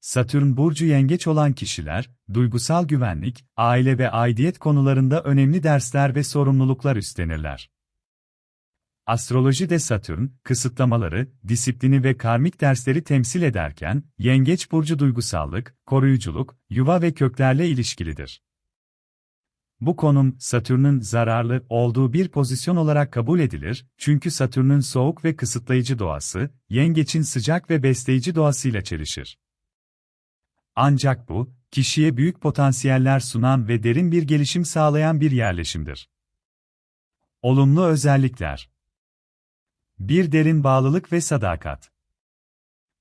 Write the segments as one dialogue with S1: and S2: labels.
S1: Satürn burcu yengeç olan kişiler, duygusal güvenlik, aile ve aidiyet konularında önemli dersler ve sorumluluklar üstlenirler. Astrolojide Satürn, kısıtlamaları, disiplini ve karmik dersleri temsil ederken, Yengeç burcu duygusallık, koruyuculuk, yuva ve köklerle ilişkilidir. Bu konum, Satürn'ün zararlı olduğu bir pozisyon olarak kabul edilir, çünkü Satürn'ün soğuk ve kısıtlayıcı doğası, Yengeç'in sıcak ve besleyici doğasıyla çelişir. Ancak bu, kişiye büyük potansiyeller sunan ve derin bir gelişim sağlayan bir yerleşimdir. Olumlu özellikler bir derin bağlılık ve sadakat.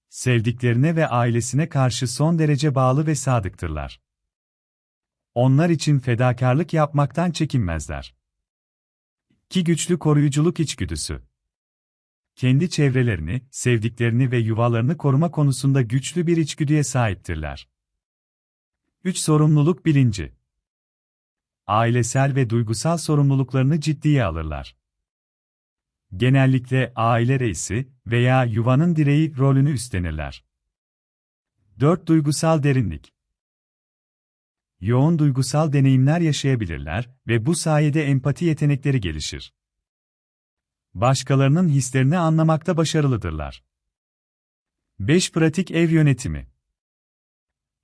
S1: Sevdiklerine ve ailesine karşı son derece bağlı ve sadıktırlar. Onlar için fedakarlık yapmaktan çekinmezler. Ki güçlü koruyuculuk içgüdüsü. Kendi çevrelerini, sevdiklerini ve yuvalarını koruma konusunda güçlü bir içgüdüye sahiptirler. 3. Sorumluluk bilinci. Ailesel ve duygusal sorumluluklarını ciddiye alırlar genellikle aile reisi veya yuvanın direği rolünü üstlenirler. 4. Duygusal derinlik Yoğun duygusal deneyimler yaşayabilirler ve bu sayede empati yetenekleri gelişir. Başkalarının hislerini anlamakta başarılıdırlar. 5. Pratik ev yönetimi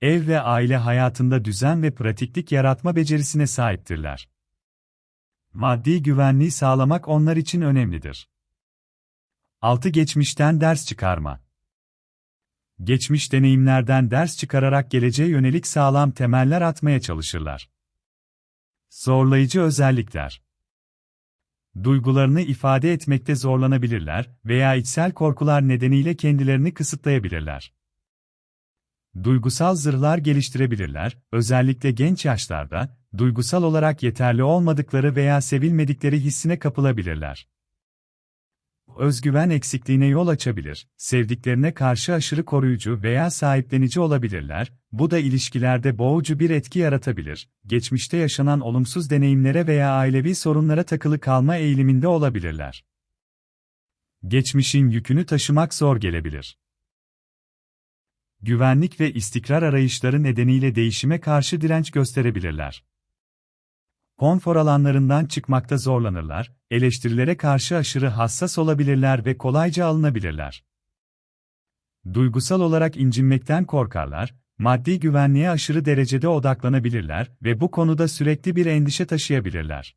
S1: Ev ve aile hayatında düzen ve pratiklik yaratma becerisine sahiptirler maddi güvenliği sağlamak onlar için önemlidir. 6. Geçmişten ders çıkarma. Geçmiş deneyimlerden ders çıkararak geleceğe yönelik sağlam temeller atmaya çalışırlar. Zorlayıcı özellikler. Duygularını ifade etmekte zorlanabilirler veya içsel korkular nedeniyle kendilerini kısıtlayabilirler duygusal zırhlar geliştirebilirler, özellikle genç yaşlarda, duygusal olarak yeterli olmadıkları veya sevilmedikleri hissine kapılabilirler. Özgüven eksikliğine yol açabilir, sevdiklerine karşı aşırı koruyucu veya sahiplenici olabilirler, bu da ilişkilerde boğucu bir etki yaratabilir, geçmişte yaşanan olumsuz deneyimlere veya ailevi sorunlara takılı kalma eğiliminde olabilirler. Geçmişin yükünü taşımak zor gelebilir güvenlik ve istikrar arayışları nedeniyle değişime karşı direnç gösterebilirler. Konfor alanlarından çıkmakta zorlanırlar, eleştirilere karşı aşırı hassas olabilirler ve kolayca alınabilirler. Duygusal olarak incinmekten korkarlar, maddi güvenliğe aşırı derecede odaklanabilirler ve bu konuda sürekli bir endişe taşıyabilirler.